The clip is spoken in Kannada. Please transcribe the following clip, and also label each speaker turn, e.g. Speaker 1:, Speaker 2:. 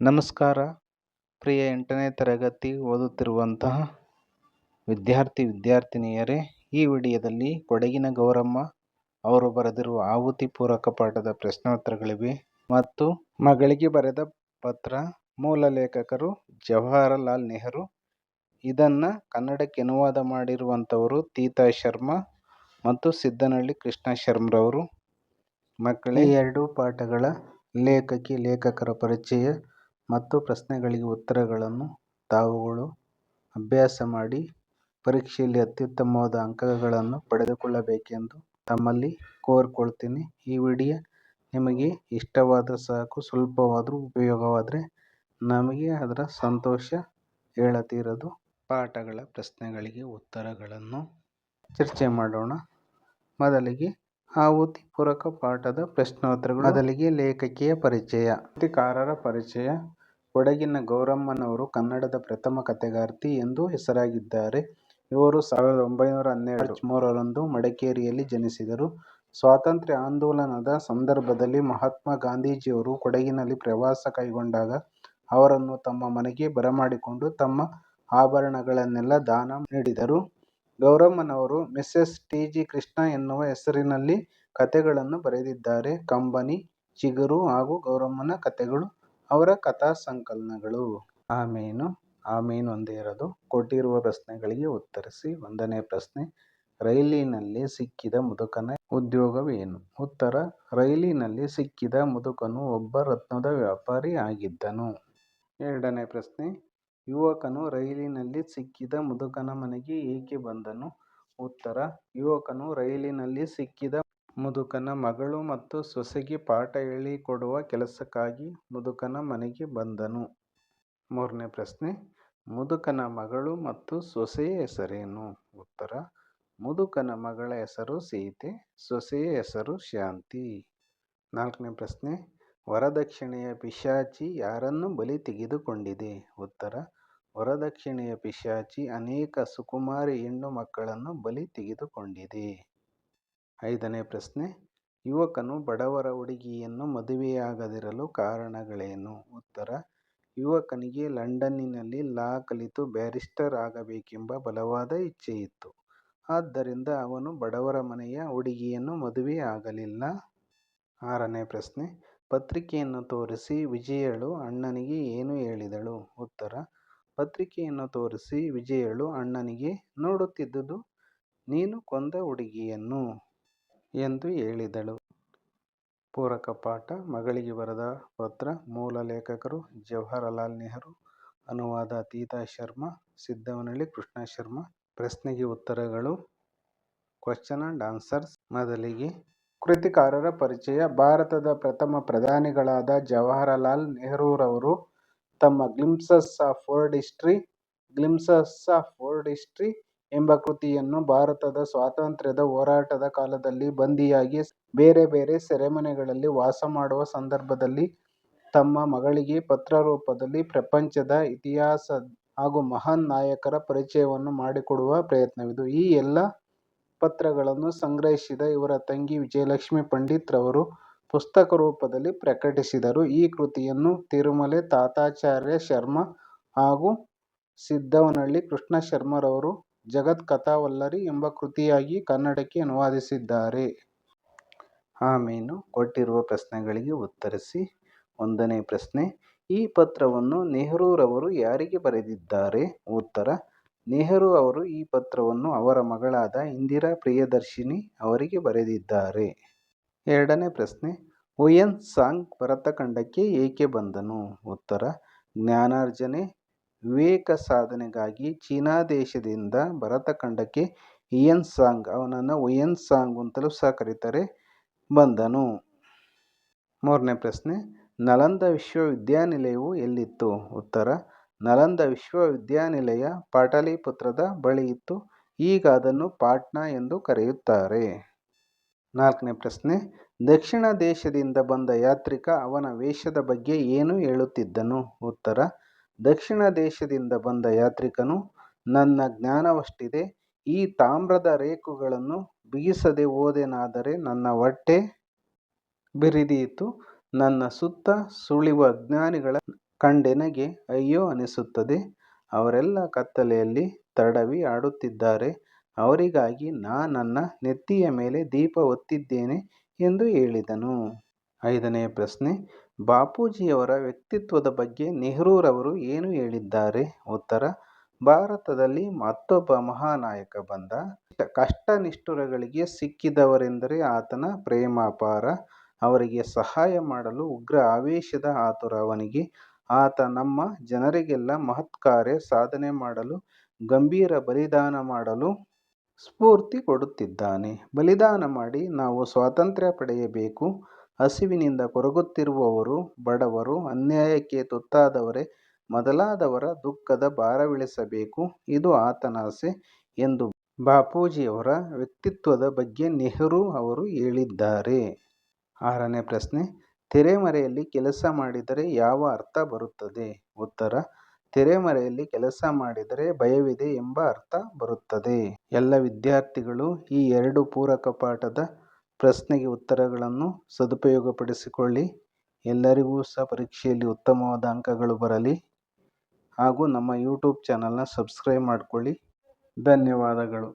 Speaker 1: ನಮಸ್ಕಾರ. ಪ್ರಿಯ ಎಂಟನೇ ತರಗತಿ ಓದುತ್ತಿರುವಂತಹ ವಿದ್ಯಾರ್ಥಿ ವಿದ್ಯಾರ್ಥಿನಿಯರೇ, ಈ ವಿಡಿಯೋದಲ್ಲಿ ಕೊಡಗಿನ ಗೌರಮ್ಮ ಅವರು ಬರೆದಿರುವ ಆಹುತಿ ಪೂರಕ ಪಾಠದ ಪ್ರಶ್ನೋತ್ತರಗಳಿವೆ ಮತ್ತು ಮಗಳಿಗೆ ಬರೆದ ಪತ್ರ ಮೂಲ ಲೇಖಕರು ಜವಾಹರಲಾಲ್ ನೆಹರು. ಇದನ್ನು ಕನ್ನಡಕ್ಕೆ ಅನುವಾದ ಮಾಡಿರುವಂಥವರು ತೀತಾ ಶರ್ಮಾ ಮತ್ತು ಸಿದ್ದನಹಳ್ಳಿ ಕೃಷ್ಣ ಶರ್ಮರವರು. ಮಕ್ಕಳೇ ಎರಡು ಪಾಠಗಳ ಲೇಖಕಿ ಲೇಖಕರ ಪರಿಚಯ ಮತ್ತು ಪ್ರಶ್ನೆಗಳಿಗೆ ಉತ್ತರಗಳನ್ನು ತಾವುಗಳು ಅಭ್ಯಾಸ ಮಾಡಿ ಪರೀಕ್ಷೆಯಲ್ಲಿ ಅತ್ಯುತ್ತಮವಾದ ಅಂಕಗಳನ್ನು ಪಡೆದುಕೊಳ್ಳಬೇಕೆಂದು ತಮ್ಮಲ್ಲಿ ಕೋರಿಕೊಳ್ತೀನಿ. ಈ ವಿಡಿಯೋ ನಿಮಗೆ ಇಷ್ಟವಾದರೆ ಸಾಕು, ಸ್ವಲ್ಪವಾದರೂ ಉಪಯೋಗವಾದರೆ ನಮಗೆ ಅದರ ಸಂತೋಷ ಹೇಳತೀರದು. ಪಾಠಗಳ ಪ್ರಶ್ನೆಗಳಿಗೆ ಉತ್ತರಗಳನ್ನು ಚರ್ಚೆ ಮಾಡೋಣ. ಮೊದಲಿಗೆ ಆಹುತಿ ಪೂರಕ ಪಾಠದ ಪ್ರಶ್ನೋತ್ತರಗಳು. ಮೊದಲಿಗೆ ಲೇಖಕಿಯ ಪರಿಚಯ. ಕಾರರ ಪರಿಚಯ. ಕೊಡಗಿನ ಗೌರಮ್ಮನವರು ಕನ್ನಡದ ಪ್ರಥಮ ಕಥೆಗಾರ್ತಿ ಎಂದು ಹೆಸರಾಗಿದ್ದಾರೆ. ಇವರು ಸಾವಿರದ ಒಂಬೈನೂರ ಹನ್ನೆರಡು ಮೂರರಂದು ಮಡಿಕೇರಿಯಲ್ಲಿ ಜನಿಸಿದರು. ಸ್ವಾತಂತ್ರ್ಯ ಆಂದೋಲನದ ಸಂದರ್ಭದಲ್ಲಿ ಮಹಾತ್ಮ ಗಾಂಧೀಜಿಯವರು ಕೊಡಗಿನಲ್ಲಿ ಪ್ರವಾಸ ಕೈಗೊಂಡಾಗ ಅವರನ್ನು ತಮ್ಮ ಮನೆಗೆ ಬರಮಾಡಿಕೊಂಡು ತಮ್ಮ ಆಭರಣಗಳನ್ನೆಲ್ಲ ದಾನ ನೀಡಿದರು. ಗೌರಮ್ಮನವರು ಮಿಸ್ಸೆಸ್ ಟಿ. ಜಿ. ಕೃಷ್ಣ ಎನ್ನುವ ಹೆಸರಿನಲ್ಲಿ ಕಥೆಗಳನ್ನು ಬರೆದಿದ್ದಾರೆ. ಕಂಬನಿ, ಚಿಗುರು ಹಾಗೂ ಗೌರಮ್ಮನ ಕಥೆಗಳು ಅವರ ಕಥಾ ಸಂಕಲನಗಳು ಆಮೇನು ಆಮೇನು ಒಂದೇ ಇರೋದು ಕೊಟ್ಟಿರುವ ಪ್ರಶ್ನೆಗಳಿಗೆ ಉತ್ತರಿಸಿ. ಒಂದನೇ ಪ್ರಶ್ನೆ, ರೈಲಿನಲ್ಲಿ ಸಿಕ್ಕಿದ ಮುದುಕನ ಉದ್ಯೋಗವೇನು? ಉತ್ತರ, ರೈಲಿನಲ್ಲಿ ಸಿಕ್ಕಿದ ಮುದುಕನು ಒಬ್ಬ ರತ್ನದ ವ್ಯಾಪಾರಿ ಆಗಿದ್ದನು. ಎರಡನೇ ಪ್ರಶ್ನೆ, ಯುವಕನು ರೈಲಿನಲ್ಲಿ ಸಿಕ್ಕಿದ ಮುದುಕನ ಮನೆಗೆ ಏಕೆ ಬಂದನು? ಉತ್ತರ, ಯುವಕನು ರೈಲಿನಲ್ಲಿ ಸಿಕ್ಕಿದ ಮುದುಕನ ಮಗಳು ಮತ್ತು ಸೊಸೆಗೆ ಪಾಠ ಹೇಳಿಕೊಡುವ ಕೆಲಸಕ್ಕಾಗಿ ಮುದುಕನ ಮನೆಗೆ ಬಂದನು. ಮೂರನೇ ಪ್ರಶ್ನೆ ಮುದುಕನ ಮಗಳು ಮತ್ತು ಸೊಸೆಯ ಹೆಸರೇನು? ಉತ್ತರ ಮುದುಕನ ಮಗಳ ಹೆಸರು ಸೀತೆ, ಸೊಸೆಯ ಹೆಸರು ಶಾಂತಿ. ನಾಲ್ಕನೇ ಪ್ರಶ್ನೆ ವರದಕ್ಷಿಣೆಯ ಪಿಶಾಚಿ ಯಾರನ್ನು ಬಲಿ ತೆಗೆದುಕೊಂಡಿದೆ? ಉತ್ತರ ವರದಕ್ಷಿಣೆಯ ಪಿಶಾಚಿ ಅನೇಕ ಸುಕುಮಾರಿ ಹೆಣ್ಣು ಮಕ್ಕಳನ್ನು ಬಲಿ ತೆಗೆದುಕೊಂಡಿದೆ. ಐದನೇ ಪ್ರಶ್ನೆ, ಯುವಕನು ಬಡವರ ಹುಡುಗಿಯನ್ನು ಮದುವೆಯಾಗದಿರಲು ಕಾರಣಗಳೇನು? ಉತ್ತರ, ಯುವಕನಿಗೆ ಲಂಡನ್ನಿನಲ್ಲಿ ಲಾ ಕಲಿತು ಬ್ಯಾರಿಸ್ಟರ್ ಆಗಬೇಕೆಂಬ ಬಲವಾದ ಇಚ್ಛೆಯಿತ್ತು. ಆದ್ದರಿಂದ ಅವನು ಬಡವರ ಮನೆಯ ಹುಡುಗಿಯನ್ನು ಮದುವೆಯಾಗಲಿಲ್ಲ. ಆರನೇ ಪ್ರಶ್ನೆ, ಪತ್ರಿಕೆಯನ್ನು ತೋರಿಸಿ ವಿಜಯಳು ಅಣ್ಣನಿಗೆ ಏನು ಹೇಳಿದಳು? ಉತ್ತರ, ಪತ್ರಿಕೆಯನ್ನು ತೋರಿಸಿ ವಿಜಯಳು ಅಣ್ಣನಿಗೆ ನೋಡುತ್ತಿದ್ದುದು, ನೀನು ಕೊಂದ ಹುಡುಗಿಯನ್ನು ಎಂದು ಹೇಳಿದಳು. ಪೂರಕ ಪಾಠ ಮಗಳಿಗೆ ಬರೆದ ಪತ್ರ ಮೂಲ ಲೇಖಕರು ಜವಾಹರಲಾಲ್ ನೆಹರು, ಅನುವಾದ ತೀತಾ ಶರ್ಮಾ ಸಿದ್ಧವನಳ್ಳಿ ಕೃಷ್ಣ ಶರ್ಮಾ. ಪ್ರಶ್ನೆಗೆ ಉತ್ತರಗಳು ಕ್ವಶ್ಚನ್ ಅಂಡ್ ಆನ್ಸರ್ಸ್. ಮೊದಲಿಗೆ, ಕೃತಿಕಾರರ ಪರಿಚಯ. ಭಾರತದ ಪ್ರಥಮ ಪ್ರಧಾನಿಗಳಾದ ಜವಾಹರಲಾಲ್ ನೆಹರೂರವರು ತಮ್ಮ Glimpses of World History Glimpses of World History ಎಂಬ ಕೃತಿಯನ್ನು ಭಾರತದ ಸ್ವಾತಂತ್ರ್ಯದ ಹೋರಾಟದ ಕಾಲದಲ್ಲಿ ಬಂಧಿಯಾಗಿ ಬೇರೆ ಬೇರೆ ಸೆರೆಮನೆಗಳಲ್ಲಿ ವಾಸ ಮಾಡುವ ಸಂದರ್ಭದಲ್ಲಿ ತಮ್ಮ ಮಗಳಿಗೆ ಪತ್ರ ರೂಪದಲ್ಲಿ ಪ್ರಪಂಚದ ಇತಿಹಾಸ ಹಾಗೂ ಮಹಾನ್ ನಾಯಕರ ಪರಿಚಯವನ್ನು ಮಾಡಿಕೊಡುವ ಪ್ರಯತ್ನವಿದು. ಈ ಎಲ್ಲ ಪತ್ರಗಳನ್ನು ಸಂಗ್ರಹಿಸಿದ ಇವರ ತಂಗಿ ವಿಜಯಲಕ್ಷ್ಮಿ ಪಂಡಿತ್ ರವರು ಪುಸ್ತಕ ರೂಪದಲ್ಲಿ ಪ್ರಕಟಿಸಿದರು. ಈ ಕೃತಿಯನ್ನು ತಿರುಮಲೆ ತಾತಾಚಾರ್ಯ ಶರ್ಮ ಹಾಗೂ ಸಿದ್ದವನಹಳ್ಳಿ ಕೃಷ್ಣ ಶರ್ಮರವರು ಕಥಾವಲ್ಲರಿ ಎಂಬ ಕೃತಿಯಾಗಿ ಕನ್ನಡಕ್ಕೆ ಅನುವಾದಿಸಿದ್ದಾರೆ. ಆಮೇನು ಕೊಟ್ಟಿರುವ ಪ್ರಶ್ನೆಗಳಿಗೆ ಉತ್ತರಿಸಿ. ಒಂದನೇ ಪ್ರಶ್ನೆ ಈ ಪತ್ರವನ್ನು ನೆಹರೂರವರು ಯಾರಿಗೆ ಬರೆದಿದ್ದಾರೆ? ಉತ್ತರ ನೆಹರು ಅವರು ಈ ಪತ್ರವನ್ನು ಅವರ ಮಗಳಾದ ಇಂದಿರಾ ಪ್ರಿಯದರ್ಶಿನಿ ಅವರಿಗೆ ಬರೆದಿದ್ದಾರೆ. ಎರಡನೇ ಪ್ರಶ್ನೆ ಹುಯೆನ್ ಸಾಂಗ್ ಭರತಖಂಡಕ್ಕೆ ಏಕೆ ಬಂದನು? ಉತ್ತರ ಜ್ಞಾನಾರ್ಜನೆ, ವಿವೇಕ ಸಾಧನೆಗಾಗಿ ಚೀನಾ ದೇಶದಿಂದ ಭರತಖಂಡಕ್ಕೆ ಇಯನ್ ಸಾಂಗ್ ಅವನನ್ನು ಹುಯೆನ್ ಸಾಂಗ್ ಅಂತಲೂ ಸಹ ಕರೀತಾರೆ, ಬಂದನು. ಮೂರನೇ ಪ್ರಶ್ನೆ ನಳಂದ ವಿಶ್ವವಿದ್ಯಾನಿಲಯವು ಎಲ್ಲಿತ್ತು? ಉತ್ತರ ನಳಂದ ವಿಶ್ವವಿದ್ಯಾನಿಲಯ ಪಾಟಲಿಪುತ್ರದ ಬಳಿ ಇತ್ತು. ಈಗ ಅದನ್ನು ಪಾಟ್ನಾ ಎಂದು ಕರೆಯುತ್ತಾರೆ. ನಾಲ್ಕನೇ ಪ್ರಶ್ನೆ, ದಕ್ಷಿಣ ದೇಶದಿಂದ ಬಂದ ಯಾತ್ರಿಕ ಅವನ ವೇಷದ ಬಗ್ಗೆ ಏನು ಹೇಳುತ್ತಿದ್ದನು? ಉತ್ತರ ದಕ್ಷಿಣ ದೇಶದಿಂದ ಬಂದ ಯಾತ್ರಿಕನು, ನನ್ನ ಜ್ಞಾನವಷ್ಟಿದೆ. ಈ ತಾಮ್ರದ ರೇಕುಗಳನ್ನು ಬಿಗಿಸದೆ ಓದೆನಾದರೆ ನನ್ನ ಹೊಟ್ಟೆ ಬಿರಿದೀತು. ನನ್ನ ಸುತ್ತ ಸುಳಿವ ಅಜ್ಞಾನಿಗಳ ಕಂಡೆನಗೆ ಅಯ್ಯೋ ಅನಿಸುತ್ತದೆ. ಅವರೆಲ್ಲ ಕತ್ತಲೆಯಲ್ಲಿ ತಡವಿ ಆಡುತ್ತಿದ್ದಾರೆ. ಅವರಿಗಾಗಿ ನಾ ನನ್ನ ನೆತ್ತಿಯ ಮೇಲೆ ದೀಪ ಹೊತ್ತಿದ್ದೇನೆ ಎಂದು ಹೇಳಿದನು. ಐದನೆಯ ಪ್ರಶ್ನೆ, ಬಾಪೂಜಿಯವರ ವ್ಯಕ್ತಿತ್ವದ ಬಗ್ಗೆ ನೆಹರೂರವರು ಏನು ಹೇಳಿದ್ದಾರೆ? ಉತ್ತರ, ಭಾರತದಲ್ಲಿ ಮತ್ತೊಬ್ಬ ಮಹಾನಾಯಕ ಬಂದ. ಕಷ್ಟ-ನಿಷ್ಠುರಗಳಿಗೆ ಸಿಕ್ಕಿದವರೆಂದರೆ ಆತನ ಪ್ರೇಮಾಪಾರ, ಅವರಿಗೆ ಸಹಾಯ ಮಾಡಲು ಉಗ್ರ ಆವೇಶದ ಆತುರ ಅವನಿಗೆ. ಆತ ನಮ್ಮ ಜನರಿಗೆಲ್ಲ ಮಹತ್ಕಾರ್ಯ ಸಾಧನೆ ಮಾಡಲು, ಗಂಭೀರ ಬಲಿದಾನ ಮಾಡಲು ಸ್ಫೂರ್ತಿ ಕೊಡುತ್ತಿದ್ದಾನೆ. ಬಲಿದಾನ ಮಾಡಿ ನಾವು ಸ್ವಾತಂತ್ರ್ಯ ಪಡೆಯಬೇಕು. ಹಸಿವಿನಿಂದ ಕೊರಗುತ್ತಿರುವವರು, ಬಡವರು, ಅನ್ಯಾಯಕ್ಕೆ ತುತ್ತಾದವರೇ ಮೊದಲಾದವರ ದುಃಖದ ಭಾರವಿಳಿಸಬೇಕು. ಇದು ಆತನಾಸೆ ಎಂದು ಬಾಪೂಜಿಯವರ ವ್ಯಕ್ತಿತ್ವದ ಬಗ್ಗೆ ನೆಹರು ಅವರು ಹೇಳಿದ್ದಾರೆ. ಆರನೇ ಪ್ರಶ್ನೆ ತೆರೆಮರೆಯಲ್ಲಿ ಕೆಲಸ ಮಾಡಿದರೆ ಯಾವ ಅರ್ಥ ಬರುತ್ತದೆ? ಉತ್ತರ ತೆರೆಮರೆಯಲ್ಲಿ ಕೆಲಸ ಮಾಡಿದರೆ ಭಯವಿದೆ ಎಂಬ ಅರ್ಥ ಬರುತ್ತದೆ. ಎಲ್ಲ ವಿದ್ಯಾರ್ಥಿಗಳು ಈ ಎರಡು ಪೂರಕ ಪಾಠದ ಪ್ರಶ್ನೆಗೆ ಉತ್ತರಗಳನ್ನು ಸದುಪಯೋಗಪಡಿಸಿಕೊಳ್ಳಿ. ಎಲ್ಲರಿಗೂ ಸಹ ಪರೀಕ್ಷೆಯಲ್ಲಿ ಉತ್ತಮವಾದ ಅಂಕಗಳು ಬರಲಿ ಹಾಗೂ ನಮ್ಮ ಯೂಟ್ಯೂಬ್ ಚಾನಲ್ನ ಸಬ್ಸ್ಕ್ರೈಬ್ ಮಾಡಿಕೊಳ್ಳಿ. ಧನ್ಯವಾದಗಳು.